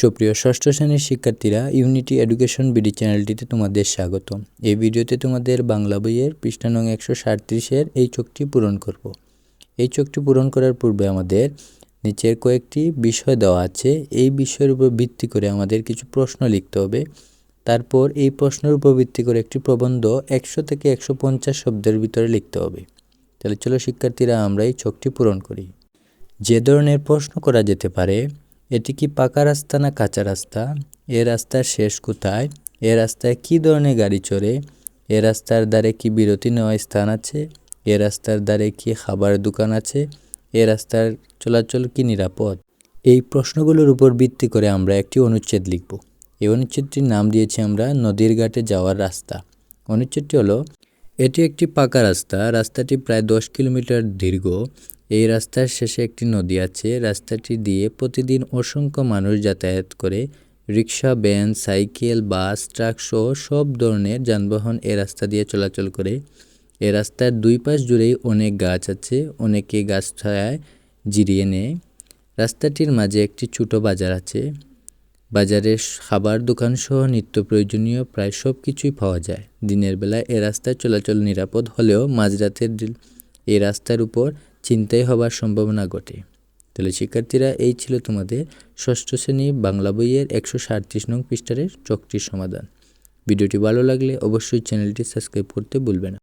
সুপ্রিয় ষষ্ঠ শ্রেণির শিক্ষার্থীরা ইউনিটি এডুকেশন বিডি চ্যানেলটিতে তোমাদের স্বাগত এই ভিডিওতে তোমাদের বাংলা বইয়ের পৃষ্ঠা নং একশো সাঁত্রিশের এই চোখটি পূরণ করব। এই চোখটি পূরণ করার পূর্বে আমাদের নিচের কয়েকটি বিষয় দেওয়া আছে। এই বিষয়ের উপর ভিত্তি করে আমাদের কিছু প্রশ্ন লিখতে হবে। তারপর এই প্রশ্নের উপর ভিত্তি করে একটি প্রবন্ধ একশো থেকে একশো পঞ্চাশ শব্দের ভিতরে লিখতে হবে। তাহলে চলো শিক্ষার্থীরা, আমরা এই চোখটি পূরণ করি। যে ধরনের প্রশ্ন করা যেতে পারে এটি কি পাকা রাস্তা না কাঁচা রাস্তা? এ রাস্তার শেষ কোথায়? এ রাস্তায় কী ধরনের গাড়ি চড়ে? এ রাস্তার ধারে কি বিরতি নেওয়ার স্থান আছে? এ রাস্তার ধারে কি খাবার দোকান আছে? এ রাস্তার চলাচল কি নিরাপদ? এই প্রশ্নগুলোর উপর ভিত্তি করে আমরা একটি অনুচ্ছেদ লিখব। এই অনুচ্ছেদটির নাম দিয়েছি আমরা নদীর ঘাটে যাওয়ার রাস্তা। অনুচ্ছেদটি হলো এটি একটি পাকা রাস্তা। রাস্তাটি প্রায় দশ কিলোমিটার দীর্ঘ। এই রাস্তার শেষে একটি নদী আছে। রাস্তাটি দিয়ে প্রতিদিন অসংখ্য মানুষ যাতায়াত করে। Rickshaw, van, cycle, bus, truck সহ সব ধরনের যানবাহন এ রাস্তা দিয়ে চলাচল করে। এ রাস্তার দুই পাশ জুড়েই অনেক গাছ আছে। অনেকে গাছ ছায়ায় জিরিয়ে নেয়। রাস্তাটির মাঝে একটি ছোট বাজার আছে। বাজারে খাবার দোকান সহ নিত্য প্রয়োজনীয় প্রায় সব কিছুই পাওয়া যায়। দিনের বেলা এ রাস্তায় চলাচল নিরাপদ হলেও মাঝরাতের এই রাস্তার উপর চিন্তাই হবার সম্ভাবনা ঘটে। তাহলে শিক্ষার্থীরা, এই ছিল তোমাদের ষষ্ঠ শ্রেণি বাংলা বইয়ের একশো সাঁত্রিশ নং পৃষ্ঠারের চকটির সমাধান। ভিডিওটি ভালো লাগলে অবশ্যই চ্যানেলটি সাবস্ক্রাইব করতে ভুলবে না।